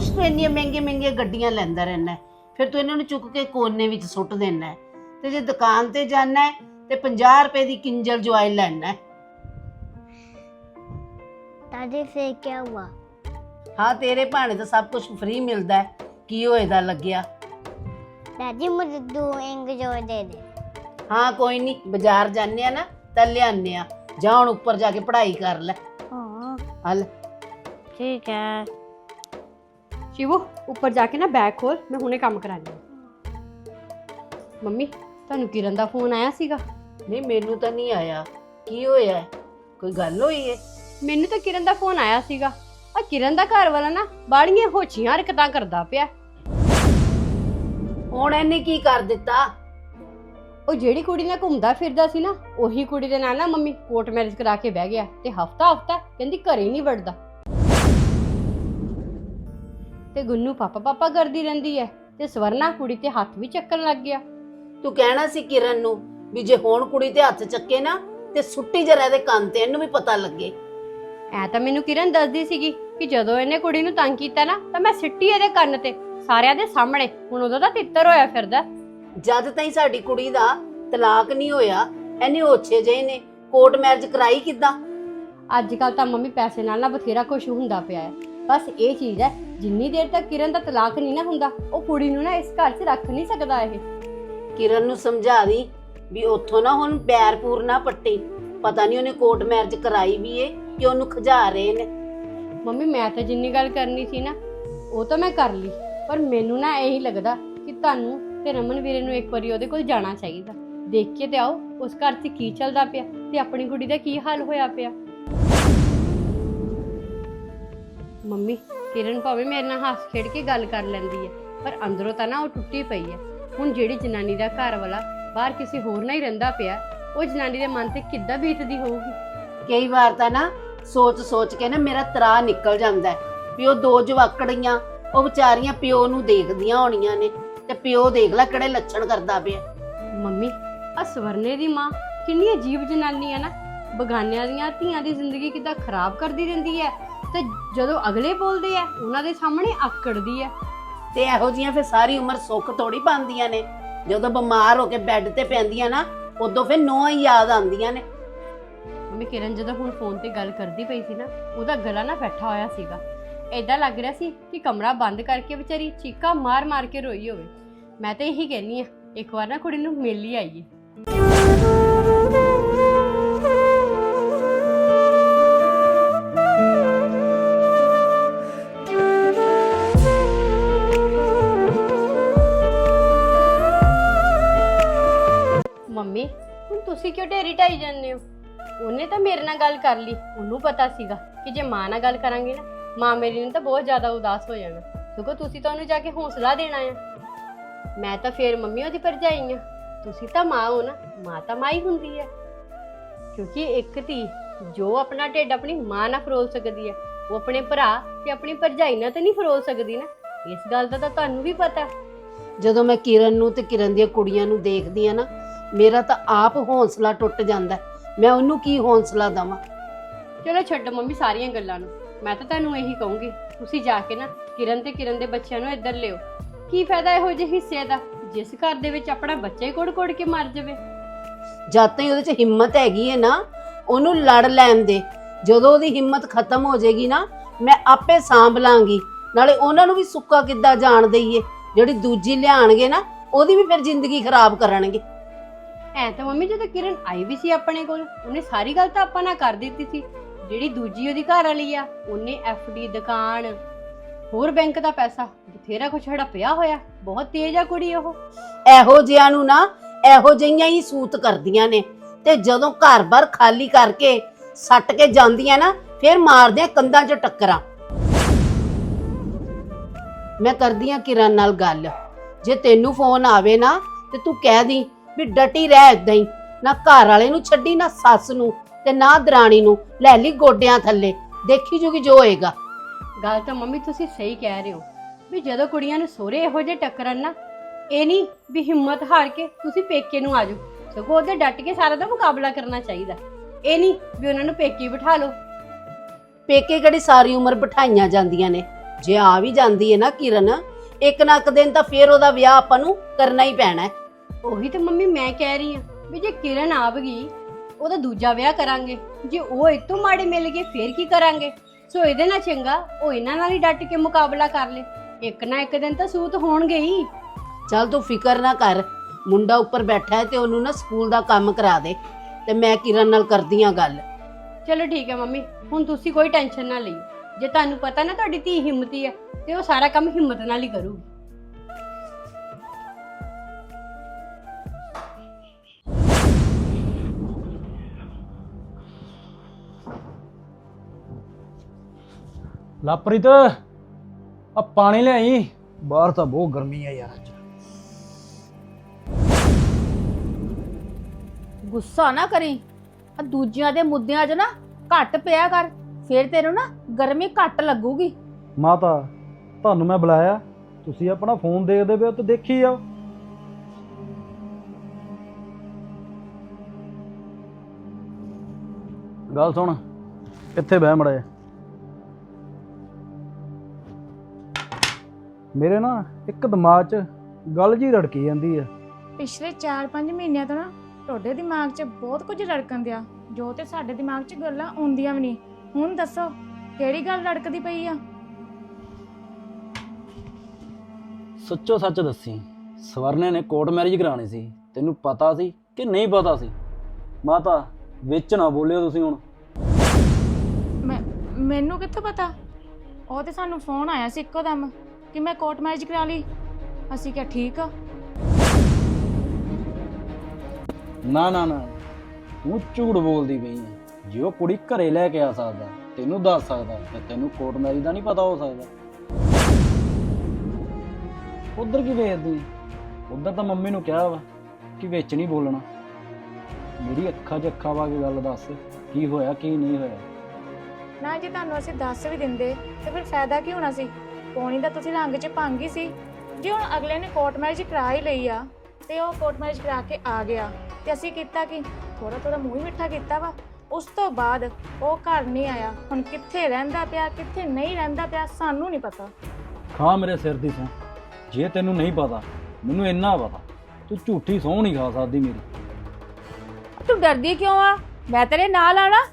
ਕੁਛ ਤੂੰ ਇੰਨੀਆਂ ਮਹਿੰਗੀਆਂ ਮਹਿੰਗੀਆਂ ਗੱਡੀਆਂ ਲੈਂਦਾ ਰਹਿਣਾ ਫਿਰ ਤੂੰ ਇਹਨਾਂ ਨੂੰ ਚੁੱਕ ਕੇ ਕੋਨੇ ਵਿੱਚ ਸੁੱਟ ਦੇਣਾ ਹੈ। ਤੇ ਜੇ ਦੁਕਾਨ ਤੇ ਜਾਣਾ ਹੈ ਤੇ 50 ਰੁਪਏ ਦੀ ਕਿੰਜਲ ਜੁਆਇਲ ਲੈਣਾ ਹੈ। दादी फिर क्या हुआ ਹਾਂ ਤੇਰੇ ਭਾਣੇ ਤਾਂ ਸਭ ਕੁਝ ਫ੍ਰੀ ਮਿਲਦਾ ਹੈ ਕੀ ਹੋਏਦਾ ਲੱਗਿਆ दादी मुझे दो इंग जोड़ दे दे ਹਾਂ ਕੋਈ ਨਹੀਂ ਬਾਜ਼ਾਰ ਜਾਂਦੇ ਆ ਨਾ ਤਾਂ ਲਿਆਨੇ ਆ ਜਾ ਹੁਣ ਉੱਪਰ ਜਾ ਕੇ ਪੜ੍ਹਾਈ ਕਰ ਲੈ हाँ ਹਲ ठीक है ਸ਼ਿਵੂ ਉੱਪਰ ਜਾ ਕੇ ਨਾ ਬੈਗ ਖੋਲ ਮੈਂ ਹੁਣੇ ਕੰਮ ਕਰਾਂਗੀ ਮੰਮੀ ਤੁਹਾਨੂੰ ਕਿਰਨ ਦਾ ਫੋਨ ਆਇਆ ਸੀਗਾ? ਨਹੀਂ ਮੈਨੂੰ ਤਾਂ ਨਹੀਂ ਆਇਆ। ਕੀ ਹੋਇਆ? ਹੈ? ਕੋਈ ਗੱਲ ਹੋਈ ਹੈ ਮੈਨੂੰ ਤਾਂ ਕਿਰਨ ਦਾ ਫੋਨ ਆਇਆ ਸੀਗਾ। ਆ ਕਿਰਨ ਦਾ ਘਰ ਵਾਲਾ ਨਾ ਬਾੜੀਆਂ ਹੋਛੀਆਂ ਹਰਕਤਾਂ ਕਰਦਾ ਪਿਆ। ਹੁਣ ਇਹਨੇ ਕੀ ਕਰ ਦਿੱਤਾ? ਉਹ ਜਿਹੜੀ ਕੁੜੀ ਨਾਲ ਘੁੰਮਦਾ ਫਿਰਦਾ ਸੀ ਨਾ ਉਹੀ ਕੁੜੀ ਦੇ ਨਾਲ ਨਾ ਮੰਮੀ ਕੋਰਟ ਮੈਰਿਜ ਕਰਾ ਕੇ ਬਹਿ ਗਿਆ ਤੇ ਹਫਤਾ ਹਫਤਾ ਕਹਿੰਦੀ ਘਰੇ ਨਹੀਂ ਵੜਦਾ। ਤੇ ਗੁੰਨੂ ਪਾਪਾ ਪਾਪਾ ਕਰਦੀ ਰਹਿੰਦੀ ਹੈ ਤੇ ਸਵਰਨਾ ਕੁੜੀ ਤੇ ਹੱਥ ਵੀ ਚੱਕਣ ਲੱਗ ਗਿਆ। ਤੂੰ ਕਹਿਣਾ ਸੀ ਕਿਰਨ ਨੂੰ ਵੀ ਜੇ ਹੁਣ ਕੁੜੀ ਤੇ ਹੱਥ ਚੱਕੇ ਨਾ ਤੇ ਸੁੱਟੀ ਜਰਾ ਇਹਦੇ ਕੰਨ ਤੇ ਇਹਨੂੰ ਵੀ ਪਤਾ ਲੱਗੇ। ਐ ਤਾਂ ਮੈਨੂੰ ਕਿਰਨ ਦੱਸਦੀ ਸੀਗੀ ਕਿ ਜਦੋਂ ਇਹਨੇ ਕੁੜੀ ਨੂੰ ਤੰਗ ਕੀਤਾ ਨਾ ਤਾਂ ਮੈਂ ਸਿੱਟੀ ਇਹਦੇ ਕੰਨ ਤੇ ਸਾਰਿਆਂ ਦੇ ਸਾਹਮਣੇ। ਹੁਣ ਉਹਦਾ ਤਾਂ ਤਿੱਤਰ ਹੋਇਆ ਫਿਰਦਾ। ਜਦ ਤਾਈਂ ਸਾਡੀ ਕੁੜੀ ਦਾ ਤਲਾਕ ਨਹੀਂ ਹੋਇਆ ਇਹਨੇ ਓਛੇ ਜਿਹੇ ਨੇ ਕੋਰਟ ਮੈਰਿਜ ਕਰਾਈ ਕਿੱਦਾਂ? ਅੱਜ ਕੱਲ ਤਾਂ ਮੰਮੀ ਪੈਸੇ ਨਾਲ ਨਾ ਬਥੇਰਾ ਕੁਝ ਹੁੰਦਾ ਪਿਆ ਹੈ। ਬਸ ਇਹ ਚੀਜ਼ ਹੈ ਜਿੰਨੀ ਦੇਰ ਤੱਕ ਕਿਰਨ ਦਾ ਤਲਾਕ ਨਹੀਂ ਨਾ ਹੁੰਦਾ ਉਹ ਕੁੜੀ ਨੂੰ ਨਾ ਇਸ ਘਰ 'ਚ ਰੱਖ ਨਹੀਂ ਸਕਦਾ ਇਹ। ਕਿਰਨ ਨੂੰ ਸਮਝਾ ਦੀ ਵੀ ਉੱਥੋਂ ਨਾ ਹੁਣ ਪੈਰ ਪੂਰ ਨਾ ਪੱਟੀ। ਪਤਾ ਨਹੀਂ ਉਹਨੇ ਕੋਰਟ ਮੈਰਿਜ ਕਰਾਈ ਵੀ ਏ ਕਿ ਉਹਨੂੰ ਖਜਾ ਰਹੇ ਨੇ। ਮੰਮੀ ਮੈਂ ਤਾਂ ਜਿੰਨੀ ਗੱਲ ਕਰਨੀ ਸੀ ਨਾ ਉਹ ਤਾਂ ਮੈਂ ਕਰ ਲਈ। ਪਰ ਮੈਨੂੰ ਨਾ ਇਹੀ ਲੱਗਦਾ ਕਿ ਤੁਹਾਨੂੰ ਤੇ ਰਮਨ ਵੀਰੇ ਨੂੰ ਇੱਕ ਵਾਰੀ ਉਹਦੇ ਕੋਲ ਜਾਣਾ ਚਾਹੀਦਾ। ਦੇਖ ਕੇ ਤੇ ਆਓ ਉਸ ਘਰ 'ਚ ਕੀ ਚੱਲਦਾ ਪਿਆ ਤੇ ਆਪਣੀ ਕੁੜੀ ਦਾ ਕੀ ਹਾਲ ਹੋਇਆ ਪਿਆ। ਮੰਮੀ ਕਿਰਨ ਭਾਵੇਂ ਮੇਰੇ ਨਾਲ ਹੱਸ ਖੇਡ ਕੇ ਗੱਲ ਕਰ ਲੈਂਦੀ ਹੈ ਪਰ ਅੰਦਰੋਂ ਤਾਂ ਨਾ ਉਹ ਟੁੱਟੀ ਪਈ ਹੈ। ਹੁਣ ਜਿਹੜੀ ਜਨਾਨੀ ਦਾ ਘਰ ਵਾਲਾ ਬਾਹਰ ਕਿਸੇ ਹੋਰ ਨਾਲ ਹੀ ਰਹਿੰਦਾ ਪਿਆ ਉਹ ਜਨਾਨੀ ਦੇ ਮਨ ਤੇ ਕਿੱਦਾਂ ਬੀਤਦੀ ਹੋਊਗੀ? ਕਈ ਵਾਰ ਤਾਂ ਨਾ ਸੋਚ ਸੋਚ ਕੇ ਨਾ ਮੇਰਾ ਤਰਾ ਨਿਕਲ ਜਾਂਦਾ ਵੀ ਉਹ ਦੋ ਜਵਾਕੜੀਆਂ ਉਹ ਵਿਚਾਰੀਆਂ ਪਿਓ ਨੂੰ ਦੇਖਦੀਆਂ ਹੋਣੀਆਂ ਨੇ ਤੇ ਪਿਓ ਦੇਖ ਲੈ ਕਿਹੜੇ ਲੱਛਣ ਕਰਦਾ ਪਿਆ। ਮੰਮੀ ਆ ਸਵਰਨੇ ਦੀ ਮਾਂ ਕਿੰਨੀ ਅਜੀਬ ਜਨਾਨੀ ਹੈ ਨਾ ਬਗਾਨਿਆਂ ਦੀਆਂ ਧੀਆਂ ਦੀ ਜ਼ਿੰਦਗੀ ਕਿੱਦਾਂ ਖਰਾਬ ਕਰਦੀ ਰਹਿੰਦੀ ਹੈ। ਤੇ ਜਦੋਂ ਅਗਲੇ ਬੋਲਦੇ ਆ ਉਹਨਾਂ ਦੇ ਸਾਹਮਣੇ ਆਕੜਦੀ ਹੈ ਤੇ ਇਹੋ ਜੀਆਂ ਫਿਰ ਸਾਰੀ ਉਮਰ ਸੁੱਖ ਥੋੜੀ ਪਾਉਂਦੀਆਂ ਨੇ। ਜਦੋਂ ਬਿਮਾਰ ਹੋ ਕੇ ਬੈੱਡ ਤੇ ਪੈਂਦੀਆਂ ਨਾ ਉਦੋਂ ਫਿਰ ਨੋਹਾਂ ਹੀ ਯਾਦ ਆਉਂਦੀਆਂ ਨੇ। ਮੰਮੀ ਕਿਰਨ ਜਦੋਂ ਹੁਣ ਫੋਨ ਤੇ ਗੱਲ ਕਰਦੀ ਪਈ ਸੀ ਨਾ ਉਹਦਾ ਗਲਾ ਨਾ ਬੈਠਾ ਹੋਇਆ ਸੀਗਾ। ਐਦਾਂ ਲੱਗ ਰਿਹਾ ਸੀ ਕਿ ਕਮਰਾ ਬੰਦ ਕਰਕੇ ਵਿਚਾਰੀ ਚੀਕਾਂ ਮਾਰ-ਮਾਰ ਕੇ ਰੋਈ ਹੋਵੇ। ਮੈਂ ਤਾਂ ਇਹੀ ਕਹਿੰਨੀ ਆ ਇੱਕ ਵਾਰ ਨਾ ਕੁੜੀ ਨੂੰ ਮਿਲ ਹੀ ਆਈਏ। ਮੰਮੀ, ਹੁਣ ਤੁਸੀਂ ਕਿਉਂ ਢੇਰੀ ਢਾਈ ਜਾਂਦੇ ਹੋ? ਉਹਨੇ ਤਾਂ ਮੇਰੇ ਨਾਲ ਗੱਲ ਕਰ ਲਈ, ਉਹਨੂੰ ਪਤਾ ਸੀਗਾ ਕਿ ਜੇ ਮਾਂ ਨਾਲ ਗੱਲ ਕਰਾਂਗੇ ਨਾ, ਮਾਂ ਮੇਰੀ ਨੇ ਤਾਂ ਬਹੁਤ ਜ਼ਿਆਦਾ ਉਦਾਸ ਹੋ ਜਾਣਾ। ਸਗੋਂ ਤੁਸੀਂ ਤਾਂ ਉਹਨੂੰ ਜਾ ਕੇ ਹੌਸਲਾ ਦੇਣਾ ਆ। ਮੈਂ ਤਾਂ ਫੇਰ ਮੰਮੀ ਉਹਦੀ ਭਰਜਾਈ ਆ। ਤੁਸੀਂ ਤਾਂ ਮਾਂ ਹੋ ਨਾ, ਮਾਂ ਤਾਂ ਮਾਂ ਹੀ ਹੁੰਦੀ ਹੈ ਕਿਉਂਕਿ ਇੱਕ ਧੀ ਜੋ ਆਪਣਾ ਢਿੱਡ ਆਪਣੀ ਮਾਂ ਨਾਲ ਫਰੋਲ ਸਕਦੀ ਹੈ ਉਹ ਆਪਣੇ ਭਰਾ ਤੇ ਆਪਣੀ ਭਰਜਾਈ ਨਾਲ ਤਾਂ ਨਹੀਂ ਫਰੋਲ ਸਕਦੀ ਨਾ। ਇਸ ਗੱਲ ਦਾ ਤਾਂ ਤੁਹਾਨੂੰ ਵੀ ਪਤਾ। ਜਦੋਂ ਮੈਂ ਕਿਰਨ ਨੂੰ ਤੇ ਕਿਰਨ ਦੀਆਂ ਕੁੜੀਆਂ ਨੂੰ ਦੇਖਦੀ ਆ ਨਾ ਮੇਰਾ ਤਾਂ ਆਪ ਹੌਸਲਾ ਟੁੱਟ ਜਾਂਦਾ ਹੈ। ਮੈਂ ਉਹਨੂੰ ਕੀ ਹੌਸਲਾ ਦਵਾਂ? ਚਲੋ ਛੱਡੋ ਮੰਮੀ ਸਾਰੀਆਂ ਗੱਲਾਂ ਨੂੰ। ਮੈਂ ਤਾਂ ਤੁਹਾਨੂੰ ਇਹੀ ਕਹੂੰਗੀ ਤੁਸੀਂ ਜਾ ਕੇ ਨਾ ਕਿਰਨ ਤੇ ਕਿਰਨ ਦੇ ਬੱਚਿਆਂ ਨੂੰ ਇੱਧਰ ਲਿਓ। ਕੀ ਫਾਇਦਾ ਇਹੋ ਜਿਹੇ ਹਿੱਸੇ ਦਾ? ਜਿਸ ਘਰ ਦੇ ਵਿੱਚ ਆਪਣਾ ਬੱਚਾ ਹੀ ਕੋੜ-ਕੋੜ ਕੇ ਮਰ ਜਾਵੇ। ਜਦ ਤਾਈਂ ਉਹਦੇ 'ਚ ਹਿੰਮਤ ਹੈਗੀ ਹੈ ਨਾ ਉਹਨੂੰ ਲੜ ਲੈਣ ਦੇ। ਜਦੋਂ ਉਹਦੀ ਹਿੰਮਤ ਖਤਮ ਹੋ ਜਾਏਗੀ ਨਾ ਮੈਂ ਆਪੇ ਸਾਂਭ ਲਾਂਗੀ। ਨਾਲੇ ਉਹਨਾਂ ਨੂੰ ਵੀ ਸੁੱਕਾ ਕਿੱਦਾਂ ਜਾਣ ਦਈਏ? ਜਿਹੜੀ ਦੂਜੀ ਲਿਆਣਗੇ ਨਾ ਉਹਦੀ ਵੀ ਫਿਰ ਜ਼ਿੰਦਗੀ ਖਰਾਬ ਕਰਨਗੇ। ਐ ਤਾਂ ਮੰਮੀ ਜਦੋਂ ਕਿਰਨ ਆਈ ਵੀ ਸੀ ਆਪਣੇ ਕੋਲ, ਉਹਨੇ ਸਾਰੀ ਗੱਲ ਤਾਂ ਆਪਾਂ ਨਾਲ ਕਰ ਦਿੱਤੀ ਸੀ। ਜਿਹੜੀ ਦੂਜੀ ਉਹਦੀ ਘਰ ਵਾਲੀ ਆ, ਉਹਨੇ ਡੀ ਦੁਕਾਨ, ਹੋਰ ਬੈਂਕ ਦਾ ਪੈਸਾ, ਬਥੇਰਾ ਕੁਛ ਹੜਪਿਆ ਹੋਇਆ, ਬਹੁਤ ਤੇਜ਼ ਆ ਕੁੜੀ ਉਹ। ਇਹੋ ਜਿਹਿਆਂ ਨੂੰ ਨਾ, ਇਹੋ ਜਿਹੀਆਂ ਹੀ ਸੂਤ ਕਰਦੀਆਂ ਨੇ। ਤੇ ਜਦੋਂ ਘਰ-ਬਾਰ ਖਾਲੀ ਕਰਕੇ ਸੱਟ ਕੇ ਜਾਂਦੀਆਂ ਨਾ, ਫਿਰ ਮਾਰਦੇ ਕੰਧਾਂ 'ਚ ਟੱਕਰਾਂ। ਮੈਂ ਕਰਦੀ ਆ ਕਿਰਨ ਨਾਲ ਗੱਲ। ਜੇ ਤੈਨੂੰ ਫੋਨ ਆਵੇ ਨਾ, ਤੇ ਤੂੰ ਕਹਿ ਦੀ ਵੀ ਡਟੀ ਰਹਿ ਏਦਾਂ ਹੀ। ਨਾ ਘਰ ਵਾਲੇ ਨੂੰ ਛੱਡੀ ਨਾ ਸੱਸ ਨੂੰ ਤੇ ਨਾ ਦਰਾਣੀ ਨੂੰ। ਲੈ ਲਈ ਗੋਡਿਆਂ ਥੱਲੇ। ਦੇਖੀ ਜੂਗੀ ਜੋ ਹੋਏਗਾ। ਗੱਲ ਤਾਂ ਮੰਮੀ ਤੁਸੀਂ ਸਹੀ ਕਹਿ ਰਹੇ ਹੋ। ਵੀ ਜਦੋਂ ਕੁੜੀਆਂ ਨੂੰ ਸੋਹਰੇ ਇਹੋ ਜਿਹੇ ਟੱਕਰਨ ਨਾ ਇਹ ਨਹੀਂ ਵੀ ਹਿੰਮਤ ਹਾਰ ਕੇ ਤੁਸੀਂ ਪੇਕੇ ਨੂੰ ਆਜੋ ਸਗੋਂ ਉਹਦੇ ਡਟ ਕੇ ਸਾਰਾ ਦਾ ਮੁਕਾਬਲਾ ਕਰਨਾ ਚਾਹੀਦਾ। ਇਹ ਨਹੀਂ ਵੀ ਉਹਨਾਂ ਨੂੰ ਪੇਕੇ ਬਿਠਾ ਲਓ। ਪੇਕੇ ਕਿਹੜੀ ਸਾਰੀ ਉਮਰ ਬਿਠਾਈਆਂ ਜਾਂਦੀਆਂ ਨੇ? ਜੇ ਆ ਵੀ ਜਾਂਦੀ ਹੈ ਨਾ ਕਿਰਨ ਇੱਕ ਨਾ ਇੱਕ ਦਿਨ ਤਾਂ ਫੇਰ ਉਹਦਾ ਵਿਆਹ ਆਪਾਂ ਨੂੰ ਕਰਨਾ ਹੀ ਪੈਣਾ। ਹੈ ਉਹੀ ਤੇ ਮੰਮੀ ਮੈਂ ਕਹਿ ਰਹੀ ਆ ਵੀ ਜੇ ਕਿਰਨ ਆਵਗੀ ਉਹਦਾ ਦੂਜਾ ਵਿਆਹ ਕਰਾਂਗੇ। ਜੇ ਉਹ ਇਤੋਂ ਮਾੜੇ ਮਿਲ ਗਏ ਫੇਰ ਕੀ ਕਰਾਂਗੇ? ਸੋ ਇਹਦੇ ਨਾਲ ਚੰਗਾ ਉਹ ਇਹਨਾਂ ਨਾਲ ਹੀ ਡਟ ਕੇ ਮੁਕਾਬਲਾ ਕਰ ਲੇ। ਇੱਕ ਨਾ ਇੱਕ ਦਿਨ ਤਾਂ ਸੂਤ ਹੋਣਗੇ ਹੀ। ਚੱਲ ਤੂੰ ਫਿਕਰ ਨਾ ਕਰ। ਮੁੰਡਾ ਉੱਪਰ ਬੈਠਾ ਹੈ ਤੇ ਉਹਨੂੰ ਨਾ ਸਕੂਲ ਦਾ ਕੰਮ ਕਰਾ ਦੇ। ਤੇ ਮੈਂ ਕਿਰਨ ਨਾਲ ਕਰਦੀ ਆ ਗੱਲ। ਚਲੋ ਠੀਕ ਹੈ ਮੰਮੀ ਹੁਣ ਤੁਸੀਂ ਕੋਈ ਟੈਨਸ਼ਨ ਨਾ ਲਈਓ। ਜੇ ਤੁਹਾਨੂੰ ਪਤਾ ਨਾ ਤੁਹਾਡੀ ਧੀ ਹਿੰਮਤੀ ਹੈ ਤੇ ਉਹ ਸਾਰਾ ਕੰਮ ਹਿੰਮਤ ਨਾਲ ਹੀ ਕਰੂਗੀ। ਲਾਪ੍ਰੀਤ ਆ ਪਾਣੀ ਲਿਆਈ। ਬਾਹਰ ਤਾਂ ਬਹੁਤ ਗਰਮੀ ਆ ਯਾਰ ਅੱਜ। ਗੁੱਸਾ ਨਾ ਕਰੀ। ਆ ਦੂਜਿਆਂ ਦੇ ਮੁੱਦਿਆਂ 'ਚ ਨਾ ਘੱਟ ਪਿਆ ਕਰ। ਫਿਰ ਤੈਨੂੰ ਨਾ ਗਰਮੀ ਘੱਟ ਲੱਗੂਗੀ। ਮਾਤਾ ਤੁਹਾਨੂੰ ਮੈਂ ਬੁਲਾਇਆ। ਤੁਸੀਂ ਆਪਣਾ ਫੋਨ ਦੇਖਦੇ ਪਏ ਹੋ ਤੇ ਦੇਖੀ ਜਾਓ। ਗੱਲ ਸੁਣ ਇੱਥੇ ਬਹਿ ਮੜੇ ਮੇਰੇ ਨਾ ਇੱਕ ਦਿਮਾਗ 'ਚ ਗੱਲ ਜੀ ਰੜਕੀ ਜਾਂਦੀ ਆ। ਪਿਛਲੇ 4-5 ਮਹੀਨਿਆਂ ਤੋਂ ਨਾ ਤੁਹਾਡੇ ਦਿਮਾਗ 'ਚ ਬਹੁਤ ਕੁਝ ਰੜਕਣ ਦਿਆ। ਜੋ ਤੇ ਸਾਡੇ ਦਿਮਾਗ 'ਚ ਗੱਲਾਂ ਆਉਂਦੀਆਂ ਵੀ ਨਹੀਂ। ਹੁਣ ਦੱਸੋ ਕਿਹੜੀ ਗੱਲ ਰੜਕਦੀ ਪਈ ਆ? ਸੱਚੋ ਸੱਚ ਦੱਸੀ ਸਵਰਨੇ ਨੇ ਕੋਰਟ ਮੈਰਿਜ ਕਰਾਣੀ ਸੀ। ਤੈਨੂੰ ਪਤਾ ਸੀ ਕਿ ਨਹੀਂ ਪਤਾ ਸੀ? ਮਾਤਾ ਵਿੱਚ ਨਾ ਬੋਲਿਓ ਤੁਸੀਂ ਹੁਣ। ਮੈਂ ਮੈਨੂੰ ਕਿੱਥੋਂ ਪਤਾ? ਉਹ ਤੇ ਸਾਨੂੰ ਫੋਨ ਆਇਆ ਸੀ ਇੱਕੋ ਦਮ। ਕਿ ਮੈਂ ਕੋਰਟ ਮੈਰਿਜ ਕਰਾ ਲਈ? ਅਸੀਂ ਕਿਹਾ ਠੀਕ ਆ। ਨਾ ਨਾ ਨਾ। ਤੂੰ ਝੂਠ ਬੋਲਦੀ ਪਈ ਹੈ ਜੇ ਉਹ ਕੁੜੀ ਘਰੇ ਲੈ ਕੇ ਆ ਸਕਦਾ ਤੈਨੂੰ ਦੱਸ ਸਕਦਾ ਤੇ ਤੈਨੂੰ ਕੋਰਟ ਮੈਰਿਜ ਦਾ ਨਹੀਂ ਪਤਾ ਹੋ ਸਕਦਾ। ਉਧਰ ਕੀ ਵੇਖਦੀ ਉਧਰ ਤਾਂ ਮੰਮੀ ਨੂੰ ਕਿਹਾ ਵਾ ਕਿ ਵਿੱਚ ਨਹੀਂ ਬੋਲਣਾ। ਮੇਰੀ ਅੱਖਾਂ 'ਚ ਅੱਖਾਂ ਵਾ ਕੇ ਗੱਲ ਦੱਸ ਕੀ ਹੋਇਆ ਕੀ ਨਹੀਂ ਹੋਇਆ। ਨਾ ਜੇ ਤੁਹਾਨੂੰ ਅਸੀਂ ਦੱਸ ਵੀ ਦਿੰਦੇ ਤੇ ਫਿਰ ਫਾਇਦਾ ਕੀ ਹੋਣਾ ਸੀ? ਪੌਣੀ ਦਾ ਤੁਸੀਂ ਰੰਗ 'ਚ ਭੰਗ ਹੀ ਸੀ। ਜੇ ਹੁਣ ਅਗਲੇ ਨੇ ਕੋਰਟ ਮੈਰਿਜ ਕਰਾ ਹੀ ਲਈ ਆ ਤੇ ਉਹ ਕੋਰਟ ਮੈਰਿਜ ਕਰਾ ਕੇ ਆ ਗਿਆ। ਤੇ ਅਸੀਂ ਕੀਤਾ ਕੀ? ਥੋੜਾ ਥੋੜਾ ਮੂੰਹ ਹੀ ਮਿੱਠਾ ਕੀਤਾ ਵਾ। ਉਸ ਤੋਂ ਬਾਅਦ ਉਹ ਘਰ ਨਹੀਂ ਆਇਆ। ਹੁਣ ਕਿੱਥੇ ਰਹਿੰਦਾ ਪਿਆ ਕਿੱਥੇ ਨਹੀਂ ਰਹਿੰਦਾ ਪਿਆ ਸਾਨੂੰ ਨਹੀਂ ਪਤਾ। ਖਾ ਮੇਰੇ ਸਿਰ ਦੀ ਸਹੁੰ ਜੇ ਤੈਨੂੰ ਨਹੀਂ ਪਤਾ ਮੈਨੂੰ ਇੰਨਾ ਪਤਾ। ਤੂੰ ਝੂਠੀ ਸਹੁੰ ਨਹੀਂ ਖਾ ਸਕਦੀ ਮੇਰੀ। ਤੂੰ ਡਰਦੀ ਕਿਉਂ ਆ? ਮੈਂ ਤੇਰੇ ਨਾਲ ਆ ਨਾ।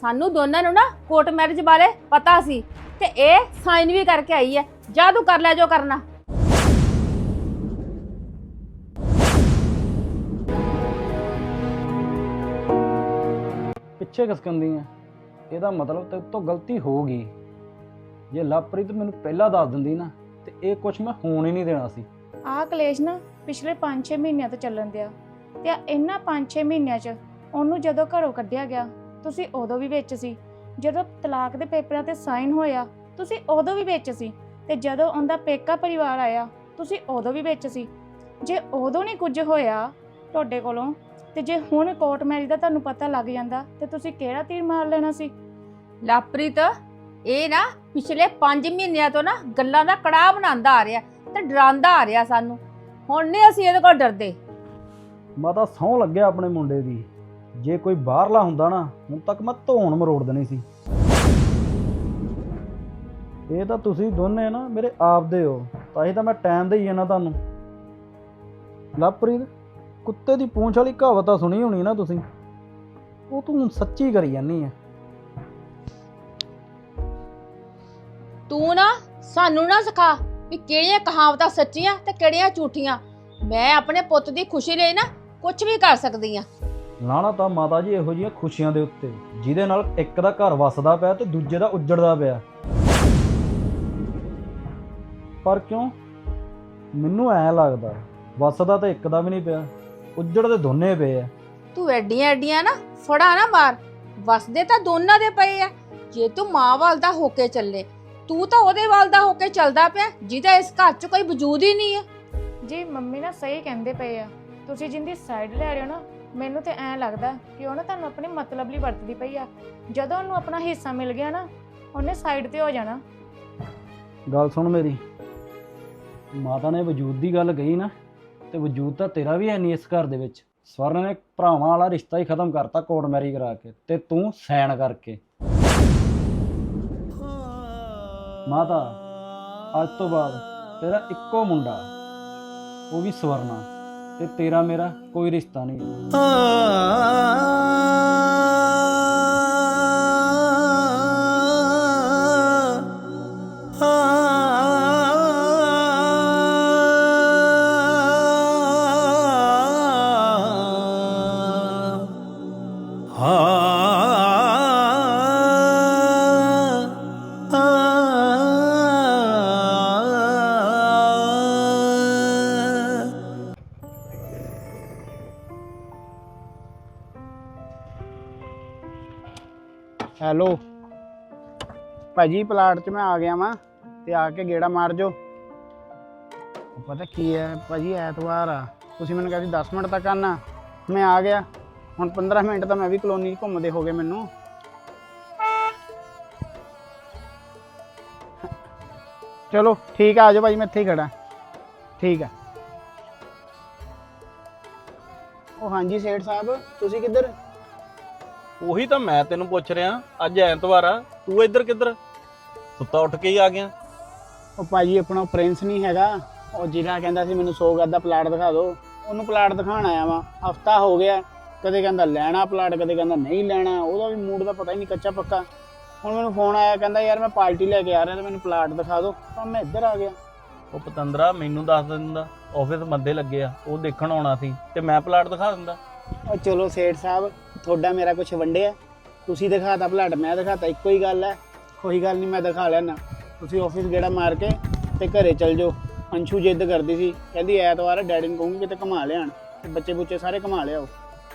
ਸਾਨੂੰ ਦੋਨਾਂ ਨੂੰ ਨਾ ਕੋਰਟ ਮੈਰਿਜ ਬਾਰੇ ਪਤਾ ਸੀ। ਤੇ ਇਹ ਸਾਈਨ ਵੀ ਕਰਕੇ ਆਈ ਹੈ ਜਾ ਤੂੰ ਕਰ ਲੈ ਜੋ ਕਰਨਾ। ਪਿੱਛੇ ਖਸਕੰਦੀ ਆ ਇਹਦਾ ਮਤਲਬ ਤੇ ਤੋਂ ਗਲਤੀ ਹੋ ਗਈ। ਜੇ ਲਵਪ੍ਰੀਤ ਮੈਨੂੰ ਪਹਿਲਾਂ ਦੱਸ ਦਿੰਦੀ ਨਾ ਤੇ ਇਹ ਕੁਝ ਮੈਂ ਹੋਣ ਹੀ ਨਹੀਂ ਦੇਣਾ ਸੀ। ਆਹ ਕਲੇਸ਼ ਨਾ ਪਿਛਲੇ 5-6 ਮਹੀਨਿਆਂ ਤੋਂ ਚੱਲਣ ਦਿਆ। ਤੇ ਇਹਨਾਂ 5-6 ਮਹੀਨਿਆਂ 'ਚ ਉਹਨੂੰ ਜਦੋਂ ਘਰੋਂ ਕੱਢਿਆ ਗਿਆ ਤੁਸੀਂ ਉਦੋਂ ਵੀ ਵਿੱਚ ਸੀ। ਜਦੋਂ ਤਲਾਕ ਦੇ ਪੇਪਰਾਂ ਤੇ ਸਾਈਨ ਹੋਇਆ ਤੁਸੀਂ ਉਦੋਂ ਵੀ ਵਿੱਚ ਸੀ ਤੇ ਜਦੋਂ ਉਹਦਾ ਪੇਕਾ ਪਰਿਵਾਰ ਆਇਆ ਤੁਸੀਂ ਉਦੋਂ ਵੀ ਵਿੱਚ ਸੀ। ਜੇ ਉਦੋਂ ਨਹੀਂ ਕੁਝ ਹੋਇਆ ਤੁਹਾਡੇ ਕੋਲੋਂ ਤੇ ਜੇ ਹੁਣ ਕੋਰਟ ਮੈਰਿਜ ਦਾ ਤੁਹਾਨੂੰ ਪਤਾ ਲੱਗ ਜਾਂਦਾ ਤੇ ਤੁਸੀਂ ਕਿਹੜਾ ਤੀਰ ਮਾਰ ਲੈਣਾ ਸੀ? ਲਾਪ੍ਰੀਤ ਇਹ ਨਾ ਪਿਛਲੇ 5 ਮਹੀਨਿਆਂ ਤੋਂ ਨਾ ਗੱਲਾਂ ਦਾ ਕੜਾਹ ਬਣਾਉਂਦਾ ਆ ਰਿਹਾ ਤੇ ਡਰਾਉਂਦਾ ਆ ਰਿਹਾ ਸਾਨੂੰ। ਹੁਣ ਨਹੀਂ ਅਸੀਂ ਇਹਦੇ ਕੋਲ ਡਰਦੇ। ਮਾਤਾ ਸਹੁੰ ਲੱਗਿਆ ਆਪਣੇ ਮੁੰਡੇ ਦੀ। ਜੇ ਕੋਈ ਬਾਹਰਲਾ ਹੁੰਦਾ ਨਾ ਹੁਣ ਤੱਕ ਮੈਂ ਧੌਣ ਮਰੋੜ ਦੇਣੀ ਸੀ। ਇਹ ਤਾਂ ਤੁਸੀਂ ਦੋਨੇ ਨਾ ਮੇਰੇ ਆਪ ਦੇ ਹੋ ਤਾਂ ਹੀ ਤਾਂ ਮੈਂ ਟਾਈਮ ਦੇ ਹੀ ਜਾਣਾ ਤੁਹਾਨੂੰ। ਲਵਪ੍ਰੀਤ ਕੁੱਤੇ ਦੀ ਪੂੰਛ ਵਾਲੀ ਕਹਾਵਤ ਤਾਂ ਸੁਣੀ ਹੋਣੀ ਨਾ ਤੁਸੀਂ। ਉਹ ਤੂੰ ਹੁਣ ਸੱਚੀ ਕਰੀ ਜਾਨੀ ਆ ਤੂੰ ਨਾ ਸਾਨੂੰ ਨਾ ਸਿਖਾ ਵੀ ਕਿਹੜੀਆਂ ਕਹਾਵਤਾਂ ਸੱਚੀਆਂ ਤੇ ਕਿਹੜੀਆਂ ਝੂਠੀਆਂ। ਮੈਂ ਆਪਣੇ ਪੁੱਤ ਦੀ ਖੁਸ਼ੀ ਲਈ ਨਾ ਕੁਝ ਵੀ ਕਰ ਸਕਦੀ ਆ। ਲਾਣਾ ਤਾਂ ਮਾਤਾ ਜੀ ਇਹੋ ਜਿਹੀਆਂ ਖੁਸ਼ੀਆਂ ਦੇ ਉੱਤੇ ਜਿਹਦੇ ਨਾਲ ਇੱਕ ਦਾ ਘਰ ਵਸਦਾ ਪਿਆ ਤੇ ਦੂਜੇ ਦਾ ਉੱਜੜਦਾ ਪਿਆ। ਪਰ ਕਿਉਂ? ਮੈਨੂੰ ਐ ਲੱਗਦਾ ਵਸਦਾ ਤਾਂ ਇੱਕ ਦਾ ਵੀ ਨਹੀਂ ਪਿਆ ਉੱਜੜਦੇ ਦੋਨੇ ਪਏ ਆ। ਤੂੰ ਐਡੀਆਂ ਐਡੀਆਂ ਨਾ ਫੜਾ ਨਾ ਮਾਰ ਵਸਦੇ ਤਾਂ ਦੋਨਾਂ ਦੇ ਪਏ ਆ। ਜੇ ਤੂੰ ਮਾਂ ਵੱਲ ਦਾ ਹੋ ਕੇ ਚੱਲੇ ਤੂੰ ਤਾਂ ਉਹਦੇ ਵੱਲ ਦਾ ਹੋ ਕੇ ਚੱਲਦਾ ਪਿਆ ਜਿਹਦਾ ਇਸ ਘਰ 'ਚ ਕੋਈ ਵਜੂਦ ਹੀ ਨਹੀਂ ਹੈ ਜੀ ਮੰਮੀ ਨਾ ਸਹੀ ਕਹਿੰਦੇ ਪਏ ਆ ਤੁਸੀਂ ਜਿੰਦੀ ਸਾਈਡ ਲੈ ਰਹੇ ਹੋ ਨਾ ਮੈਨੂੰ ਤੇ ਐਂ ਲੱਗਦਾ ਕਿ ਉਹ ਨਾ ਤੁਹਾਨੂੰ ਆਪਣੇ ਮਤਲਬ ਲਈ ਵਰਤਦੀ ਪਈ ਆ। ਜਦੋਂ ਉਹਨੂੰ ਆਪਣਾ ਹਿੱਸਾ ਮਿਲ ਗਿਆ ਨਾ ਉਹਨੇ ਸਾਈਡ ਤੇ ਹੋ ਜਾਣਾ। ਗੱਲ ਸੁਣ ਮੇਰੀ। ਮਾਤਾ ਨੇ ਵਜੂਦ ਦੀ ਗੱਲ ਕਹੀ ਨਾ, ਤੇ ਵਜੂਦ ਤਾਂ ਤੇਰਾ ਵੀ ਹੈ ਨਹੀਂ ਇਸ ਘਰ ਦੇ ਵਿੱਚ। ਸਵਰਨ ਨੇ ਭਰਾਵਾਂ ਵਾਲਾ ਰਿਸ਼ਤਾ ਹੀ ਖਤਮ ਕਰਤਾ ਕੋਰਟ ਮੈਰੀ ਕਰਾ ਕੇ, ਤੇ ਤੂੰ ਸੈਨ ਕਰਕੇ। ਮਾਤਾ, ਅੱਜ ਤੋਂ ਬਾਅਦ ਤੇਰਾ ਇੱਕੋ ਮੁੰਡਾ, ਉਹ ਵੀ ਸਵਰਨਾ, ਤੇ ਤੇਰਾ ਮੇਰਾ ਕੋਈ ਰਿਸ਼ਤਾ ਨਹੀਂ। ਹੈਲੋ। ਭਾਜੀ, ਪਲਾਟ 'ਚ ਮੈਂ ਆ ਗਿਆ ਵਾਂ ਤੇ ਆ ਕੇ ਗੇੜਾ ਮਾਰ ਜੋ। ਪਤਾ ਕੀ ਹੈ, ਭਾਜੀ, ਐਤਵਾਰ ਆ। ਤੁਸੀਂ ਮੈਨੂੰ ਕਹਿੰਦੇ 10 ਮਿੰਟ ਤੱਕ ਆਣਾ ਮੈਂ ਆ ਗਿਆ। ਹੁਣ 15 ਮਿੰਟ ਤਾਂ ਮੈਂ ਵੀ ਕਲੋਨੀ 'ਚ ਘੁੰਮਦੇ ਹੋ ਗਏ ਮੈਨੂੰ। ਚਲੋ, ਠੀਕ ਆ ਆ ਜਾਓ ਭਾਜੀ, ਮੈਂ ਇੱਥੇ ਹੀ ਖੜਾ ਠੀਕ ਆ। ਉਹ ਹਾਂਜੀ, ਸੇਠ ਸਾਹਿਬ, ਤੁਸੀਂ ਕਿੱਧਰ? ਉਹੀ ਤਾਂ ਮੈਂ ਤੈਨੂੰ ਪੁੱਛ ਰਿਹਾ ਅੱਜ ਐਤਵਾਰ ਆ ਤੂੰ ਇੱਧਰ ਕਿੱਧਰ? ਸੁੱਤਾ ਉੱਠ ਕੇ ਹੀ ਆ ਗਿਆ। ਉਹ ਭਾਜੀ ਆਪਣਾ ਪ੍ਰਿੰਸ ਨਹੀਂ ਹੈਗਾ। ਉਹ ਜਿਹੜਾ ਕਹਿੰਦਾ ਸੀ ਮੈਨੂੰ 100 ਗੱਜ ਦਾ ਪਲਾਟ ਦਿਖਾ ਦਿਓ ਉਹਨੂੰ ਪਲਾਟ ਦਿਖਾਣ ਆਇਆ ਵਾਂ। ਹਫਤਾ ਹੋ ਗਿਆ ਕਦੇ ਕਹਿੰਦਾ ਲੈਣਾ ਪਲਾਟ ਕਦੇ ਕਹਿੰਦਾ ਨਹੀਂ ਲੈਣਾ ਉਹਦਾ ਵੀ ਮੂਡ ਦਾ ਪਤਾ ਹੀ ਨਹੀਂ ਕੱਚਾ ਪੱਕਾ। ਹੁਣ ਮੈਨੂੰ ਫੋਨ ਆਇਆ ਕਹਿੰਦਾ ਯਾਰ ਮੈਂ ਪਾਰਟੀ ਲੈ ਕੇ ਆ ਰਿਹਾ ਤੇ ਮੈਨੂੰ ਪਲਾਟ ਦਿਖਾ ਦਿਓ ਤਾਂ ਮੈਂ ਇੱਧਰ ਆ ਗਿਆ। ਉਹ ਪਤੰਦਰਾ ਮੈਨੂੰ ਦੱਸ ਦਿੰਦਾ ਆਫਿਸ ਬੰਦੇ ਲੱਗੇ ਆ ਉਹ ਦੇਖਣ ਆਉਣਾ ਸੀ ਤੇ ਮੈਂ ਪਲਾਟ ਦਿਖਾ ਦਿੰਦਾ। ਉਹ ਚਲੋ ਸੇਠ ਸਾਹਿਬ ਤੁਹਾਡਾ ਮੇਰਾ ਕੁਝ ਵੰਡਿਆ ਤੁਸੀਂ ਦਿਖਾਤਾ ਪਲਾਟ ਮੈਂ ਦਿਖਾਤਾ ਇੱਕੋ ਹੀ ਗੱਲ ਹੈ। ਕੋਈ ਗੱਲ ਨਹੀਂ ਮੈਂ ਦਿਖਾ ਲੈਣਾ ਤੁਸੀਂ ਆਫਿਸ ਗੇੜਾ ਮਾਰ ਕੇ ਤੇ ਘਰੇ ਚਲ ਜਾਓ। ਅੰਸ਼ੂ ਜਿੱਦ ਕਰਦੀ ਸੀ ਕਹਿੰਦੀ ਐਤਵਾਰ ਡੈਡੀ ਨੂੰ ਕਹੂੰਗੀ ਕਿਤੇ ਘੁਮਾ ਲਿਆਣ ਤੇ ਬੱਚੇ ਬੁੱਚੇ ਸਾਰੇ ਘੁਮਾ ਲਿਆਓ।